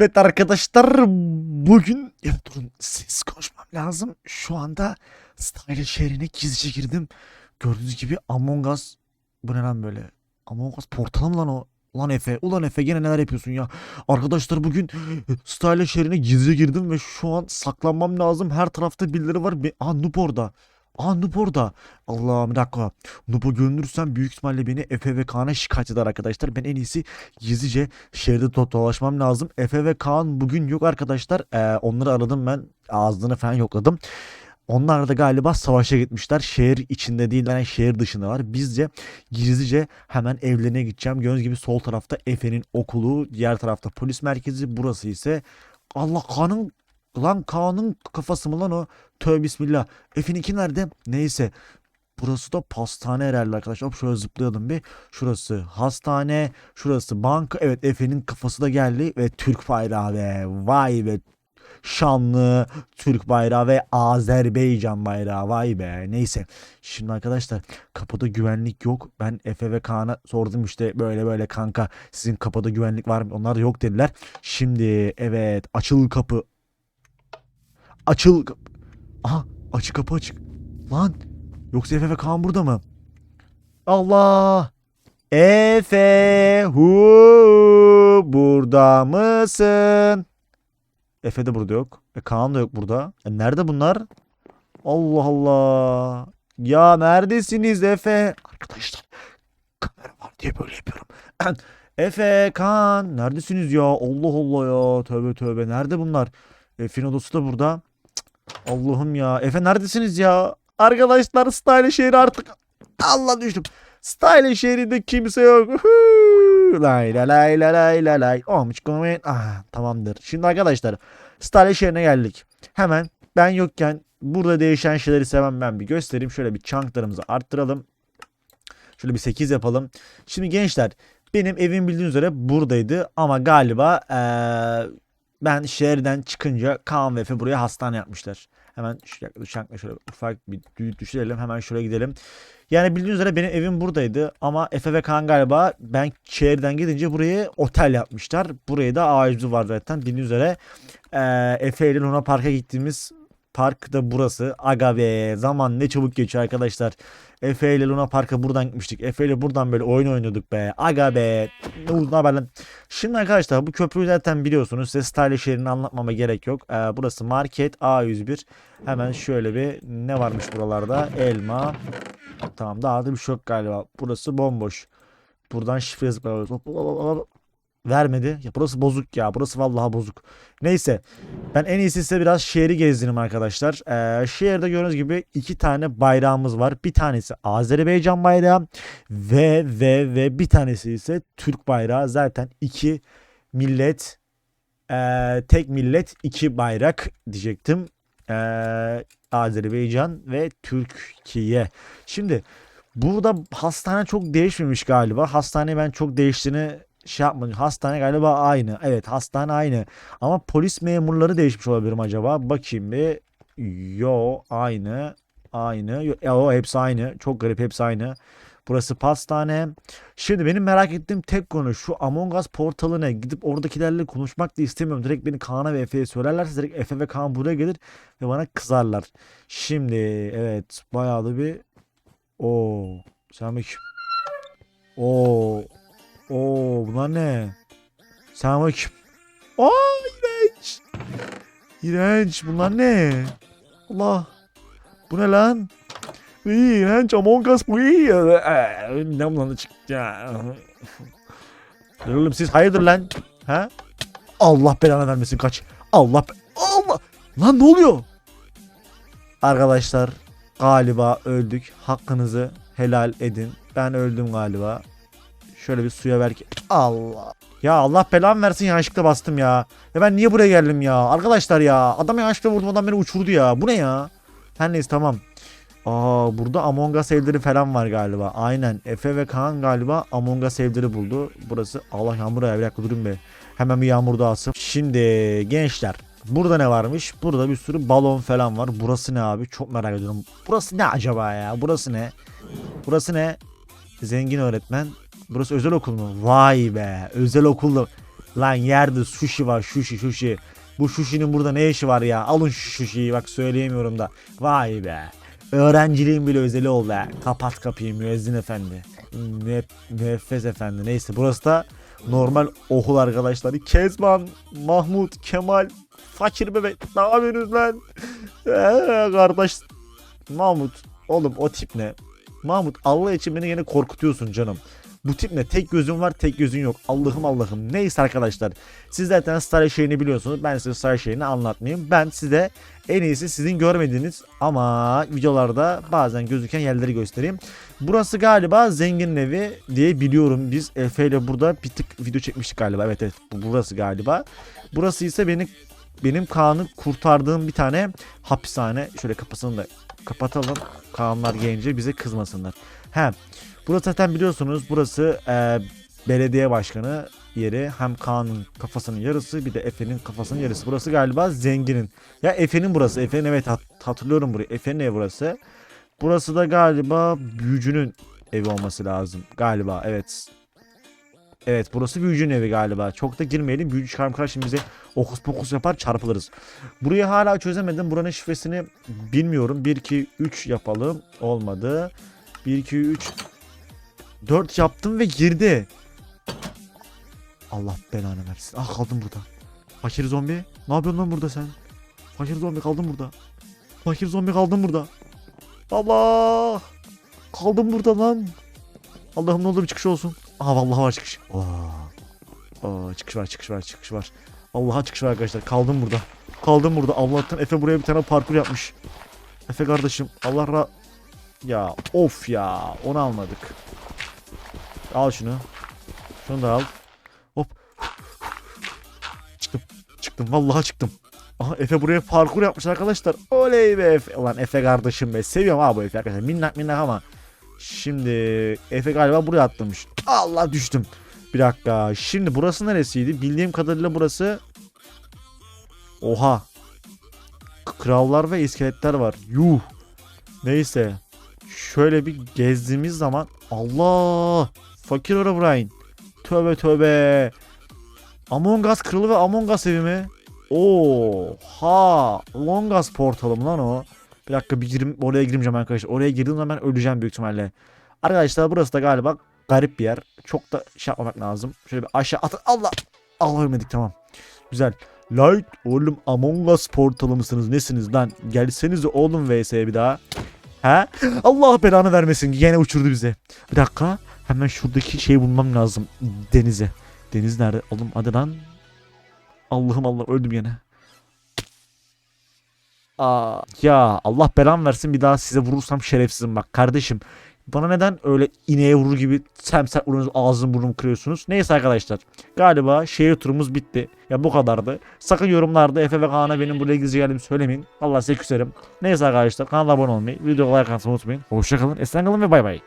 Evet arkadaşlar bugün ya durun ses konuşmam lazım. Şu anda Style şehrine gizlice girdim. Gördüğünüz gibi Among Us bu ne lan böyle? Among Us portalı mı lan o? Ulan Efe, ulan Efe gene neler yapıyorsun ya? Arkadaşlar bugün Style şehrine gizlice girdim ve şu an saklanmam lazım. Her tarafta birileri var. Aa Noob orada. Aa Noob orada. Allah'ım bir dakika. Noob'u görünürsem büyük ihtimalle beni Efe ve Kaan'a şikayet eder arkadaşlar. Ben en iyisi gizlice şehirde do- dolaşmam lazım. Efe ve Kaan bugün yok arkadaşlar. Ee, onları aradım ben. Ağzını falan yokladım. Onlar da galiba savaşa gitmişler. Şehir içinde değil yani şehir dışında var. Bizce gizlice hemen evlerine gideceğim. Gördüğünüz gibi sol tarafta Efe'nin okulu, diğer tarafta polis merkezi. Burası ise Allah Kaan'ın lan Kaan'ın kafası mı lan o? Tövbe bismillah. Efe'ninki nerede? Neyse. Burası da pastane herhalde arkadaşlar. Hop şöyle zıplayalım bir. Şurası hastane. Şurası banka. Evet Efe'nin kafası da geldi. Ve Türk bayrağı ve vay be. Şanlı Türk bayrağı ve Azerbaycan bayrağı vay be. Neyse. Şimdi arkadaşlar kapıda güvenlik yok. Ben Efe ve Kaan'a sordum işte böyle böyle kanka sizin kapıda güvenlik var mı? Onlar da yok dediler. Şimdi evet açıl kapı. Açıl. Aha açık kapı açık. Lan Yoksa Efe ve Kaan burada mı? Allah! Efe hu burada mısın? Efe de burada yok. E, Kaan da yok burada. E, nerede bunlar? Allah Allah. Ya neredesiniz Efe? Arkadaşlar kamera var diye böyle yapıyorum. Efe, Kaan neredesiniz ya? Allah Allah ya. Tövbe tövbe. Nerede bunlar? Efe'nin odası da burada. Allah'ım ya. Efe neredesiniz ya? Arkadaşlar Style şehri artık Allah düştüm. Style şehrinde kimse yok. Lay lay lay lay lay lay. Olmuş comment. Ah, tamamdır. Şimdi arkadaşlar Style şehrine geldik. Hemen ben yokken burada değişen şeyleri sevmem ben bir göstereyim. Şöyle bir chunklarımızı arttıralım. Şöyle bir 8 yapalım. Şimdi gençler benim evim bildiğiniz üzere buradaydı ama galiba eee, ben şehirden çıkınca Kaan ve Efe buraya hastane yapmışlar. Hemen yaklaşık şöyle ufak bir dü- düşürelim. Hemen şuraya gidelim. Yani bildiğiniz üzere benim evim buradaydı ama Efe ve Kaan galiba ben şehirden gidince burayı otel yapmışlar. Buraya da ağacı var zaten bildiğiniz üzere. Eee Efe ile Luna Park'a gittiğimiz park da burası. Aga be zaman ne çabuk geçiyor arkadaşlar. Efe ile Luna Park'a buradan gitmiştik. Efe ile buradan böyle oyun oynuyorduk be. Aga be. Ne uzun haber lan. Şimdi arkadaşlar bu köprüyü zaten biliyorsunuz. Size Style şehrini anlatmama gerek yok. Ee, burası market A101. Hemen şöyle bir ne varmış buralarda? Elma. Tamam daha da bir şey yok galiba. Burası bomboş. Buradan şifre yazıp vermedi. Ya burası bozuk ya. Burası vallahi bozuk. Neyse. Ben en iyisi size biraz şehri gezdireyim arkadaşlar. Ee, şehirde gördüğünüz gibi iki tane bayrağımız var. Bir tanesi Azerbaycan bayrağı ve ve ve bir tanesi ise Türk bayrağı. Zaten iki millet ee, tek millet iki bayrak diyecektim. Ee, Azerbaycan ve Türkiye. Şimdi burada hastane çok değişmemiş galiba. Hastane ben çok değiştiğini şey yapmadım. Hastane galiba aynı. Evet hastane aynı. Ama polis memurları değişmiş olabilir acaba? Bakayım bir. Yo aynı. Aynı. Yo, yo, hepsi aynı. Çok garip hepsi aynı. Burası pastane. Şimdi benim merak ettiğim tek konu şu Among Us portalı ne? Gidip oradakilerle konuşmak da istemiyorum. Direkt beni Kaan'a ve Efe'ye söylerlerse direkt Efe ve Kaan buraya gelir ve bana kızarlar. Şimdi evet bayağı da bir o Selamünaleyküm. Oo. Oo bunlar ne? Selamünaleyküm. Aa iğrenç. İğrenç bunlar ne? Allah. Bu ne lan? İğrenç Among Us bu iyi. Ne lan çıktı. Oğlum siz hayırdır lan? Ha? Allah belanı vermesin kaç. Allah Allah. Lan ne oluyor? Arkadaşlar galiba öldük. Hakkınızı helal edin. Ben öldüm galiba. Şöyle bir suya ver ki. Allah. Ya Allah belamı versin yanlışlıkla bastım ya. Ya ben niye buraya geldim ya? Arkadaşlar ya. Adam yanlışlıkla vurdum adam beni uçurdu ya. Bu ne ya? Her neyse tamam. Aa burada Among Us evleri falan var galiba. Aynen. Efe ve Kaan galiba Among Us evleri buldu. Burası Allah yağmur ya bir dakika durun be. Hemen bir yağmur daha alsın. Şimdi gençler Burada ne varmış? Burada bir sürü balon falan var. Burası ne abi? Çok merak ediyorum. Burası ne acaba ya? Burası ne? Burası ne? Zengin öğretmen. Burası özel okul mu? Vay be. Özel okulda. Lan yerde sushi var sushi sushi. Bu sushi'nin burada ne işi var ya? Alın şu sushi'yi bak söyleyemiyorum da. Vay be. Öğrenciliğin bile özeli oldu ha. Kapat kapıyı müezzin efendi. Ne, nefes efendi. Neyse burası da normal okul arkadaşları. Kezban, Mahmut, Kemal, Fakir bebek. Ne yapıyorsunuz lan? Kardeş. Mahmut. Oğlum o tip ne? Mahmut Allah için beni yine korkutuyorsun canım. Bu tip ne? Tek gözün var tek gözün yok. Allah'ım Allah'ım. Neyse arkadaşlar. Siz zaten Star şeyini biliyorsunuz. Ben size Star şeyini anlatmayayım. Ben size en iyisi sizin görmediğiniz ama videolarda bazen gözüken yerleri göstereyim. Burası galiba zenginin evi diye biliyorum. Biz Efe ile burada bir tık video çekmiştik galiba. Evet evet bu burası galiba. Burası ise benim benim Kaan'ı kurtardığım bir tane hapishane. Şöyle kapısını da kapatalım. Kaanlar gelince bize kızmasınlar. He. Burası zaten biliyorsunuz burası e, belediye başkanı yeri. Hem Kaan'ın kafasının yarısı bir de Efe'nin kafasının yarısı. Burası galiba zenginin. Ya Efe'nin burası. Efe'nin evet hat- hatırlıyorum burayı. Efe'nin evi burası. Burası da galiba büyücünün evi olması lazım. Galiba evet. Evet burası büyücünün evi galiba. Çok da girmeyelim. Büyücü çıkarım şimdi bize okus pokus yapar çarpılırız. Burayı hala çözemedim. Buranın şifresini bilmiyorum. 1 2 3 yapalım. Olmadı. 1 2 3 4 yaptım ve girdi. Allah belanı versin. Ah kaldım burada. Fakir zombi. Ne yapıyorsun lan burada sen? Fakir zombi kaldım burada. Fakir zombi kaldım burada. Allah! Kaldım burada lan. Allah'ım ne olur bir çıkış olsun. Aha vallahi var çıkış. Aa. Aa, çıkış var çıkış var çıkış var. Allah'a çıkış var arkadaşlar. Kaldım burada. Kaldım burada. Allah'tan Efe buraya bir tane parkur yapmış. Efe kardeşim Allah ra... Ya of ya onu almadık. Al şunu. Şunu da al. Hop. Çıktım. Çıktım. Vallahi çıktım. Aha Efe buraya parkur yapmış arkadaşlar. Oley be Efe. Ulan Efe kardeşim be. Seviyorum abi bu Efe arkadaşlar. Minnak minnak ama. Şimdi Efe galiba buraya atlamış. Allah düştüm. Bir dakika. Şimdi burası neresiydi? Bildiğim kadarıyla burası... Oha. Krallar ve iskeletler var. Yuh. Neyse. Şöyle bir gezdiğimiz zaman Allah! Fakir Herobrine. Tövbe tövbe. Among Us kralı ve Among Us evi mi? Oha! Among Us portalı mı lan o? Bir dakika bir girim, oraya girmeyeceğim arkadaşlar. Oraya girdiğim zaman öleceğim büyük ihtimalle. Arkadaşlar burası da galiba garip bir yer. Çok da şey yapmamak lazım. Şöyle bir aşağı at. Allah! Allah ölmedik tamam. Güzel. Light oğlum Among Us portalı mısınız? Nesiniz lan? Gelsenize oğlum VS'ye bir daha. He? Allah belanı vermesin. Yine uçurdu bize. Bir dakika. Hemen şuradaki şeyi bulmam lazım. Denize. Deniz nerede? Oğlum hadi lan. Allah'ım Allah öldüm yine. Aa, ya Allah belan versin bir daha size vurursam şerefsizim bak kardeşim. Bana neden öyle ineğe vurur gibi semsert vuruyorsunuz ağzını burnumu kırıyorsunuz. Neyse arkadaşlar. Galiba şehir turumuz bitti. Ya bu kadardı. Sakın yorumlarda Efe ve Kaan'a benim buraya gizli geldiğimi söylemeyin. Allah size küserim. Neyse arkadaşlar kanala abone olmayı, videoya like atmayı unutmayın. Hoşçakalın, esen kalın ve bay bay.